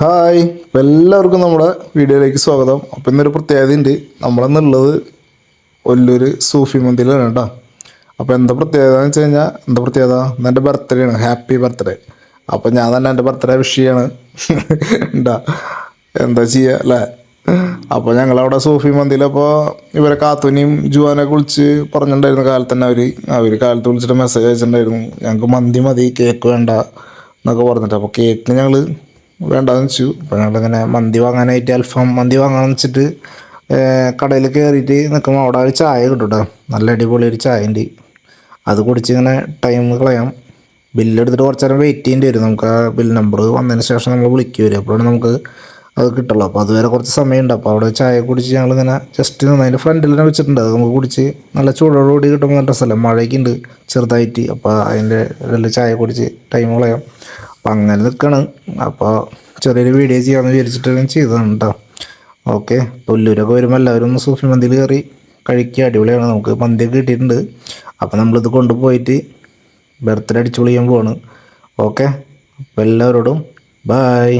Hi. അപ്പോൾ എല്ലാവർക്കും നമ്മുടെ വീഡിയോയിലേക്ക് സ്വാഗതം. അപ്പോൾ ഇന്നൊരു പ്രത്യേകത ഉണ്ട്. നമ്മളെന്നുള്ളത് വലിയൊരു സൂഫി മന്ദിലാണ് കേട്ടോ. അപ്പോൾ എന്താ പ്രത്യേകത എന്ന് വെച്ച് കഴിഞ്ഞാൽ എന്താ പ്രത്യേകത? എന്റെ ബർത്ത്ഡേ ആണ്. ഹാപ്പി ബർത്ത്ഡേ അപ്പോൾ ഞാൻ തന്നെ എന്റെ ബർത്ത്ഡേ വിഷ് ചെയ്യാണ് ഉണ്ടാ എന്താ ചെയ്യുക അല്ലേ? അപ്പോൾ ഞങ്ങളവിടെ സൂഫി മന്ദിയിൽ അപ്പോൾ ഇവരെ കാത്തുനിയും ജുവാനെ കുളിച്ച് പറഞ്ഞിട്ടുണ്ടായിരുന്നു കാലത്ത് തന്നെ അവർ അവർ കാലത്ത് വിളിച്ചിട്ട് മെസ്സേജ് അയച്ചിട്ടുണ്ടായിരുന്നു. ഞങ്ങൾക്ക് മന്തി മതി കേക്ക് വേണ്ട എന്നൊക്കെ പറഞ്ഞിട്ട്. അപ്പോൾ കേക്ക് ഞങ്ങൾ വേണ്ടാന്ന് വെച്ചു. അപ്പോഴങ്ങനെ മന്തി വാങ്ങാനായിട്ട് അൽഫാം മന്തി വാങ്ങാമെന്ന് വെച്ചിട്ട് കടയിൽ കയറിയിട്ട് നിൽക്കുമ്പോൾ അവിടെ ഒരു ചായ കിട്ടും കേട്ടോ നല്ല അടിപൊളി ഒരു ചായ ഉണ്ട് അത് കുടിച്ച് ഇങ്ങനെ ടൈം കളയാം ബില്ലെടുത്തിട്ട് കുറച്ച് നേരം വെയിറ്റ് ചെയ്യേണ്ടി വരും. നമുക്ക് ആ ബിൽ നമ്പർ വന്നതിന് ശേഷം നമ്മൾ വിളിക്കുക വരും. അപ്പോഴാണ് നമുക്ക് അത് കിട്ടുള്ളൂ. അപ്പോൾ അതുവരെ കുറച്ച് സമയമുണ്ട്. അപ്പോൾ അവിടെ ചായ കുടിച്ച് ഞങ്ങളിങ്ങനെ ജസ്റ്റ് നിന്ന് അതിന്റെ ഫ്രണ്ടിൽ തന്നെ വെച്ചിട്ടുണ്ട്. അത് നമുക്ക് കുടിച്ച് നല്ല ചൂടോടുകൂടി കിട്ടുമ്പോൾ നല്ല രസമല്ല? മഴയൊക്കെ ഉണ്ട് ചെറുതായിട്ട്. അപ്പോൾ അതിന്റെ ഇടയിൽ ചായ കുടിച്ച് ടൈം കളയാം. അപ്പം അങ്ങനെ നിൽക്കണം അപ്പോൾ ചെറിയൊരു വീഡിയോ ചെയ്യാമെന്ന് വിചാരിച്ചിട്ട് ഞാൻ ചെയ്തതാണ് കേട്ടോ ഓക്കെ പുല്ലൂരൊക്കെ വരുമ്പോൾ എല്ലാവരും ഒന്ന് സൂഫി മന്തിയിൽ കയറി കഴിക്കുക അടിപൊളിയാണ്. നമുക്ക് മന്തിയൊക്കെ കിട്ടിയിട്ടുണ്ട്. അപ്പോൾ നമ്മളിത് കൊണ്ടുപോയിട്ട് ബർത്ത്ഡേ അടിച്ചു പൊളിയാൻ പോവാണ്. ഓക്കെ അപ്പോൾ എല്ലാവരോടും ബായ്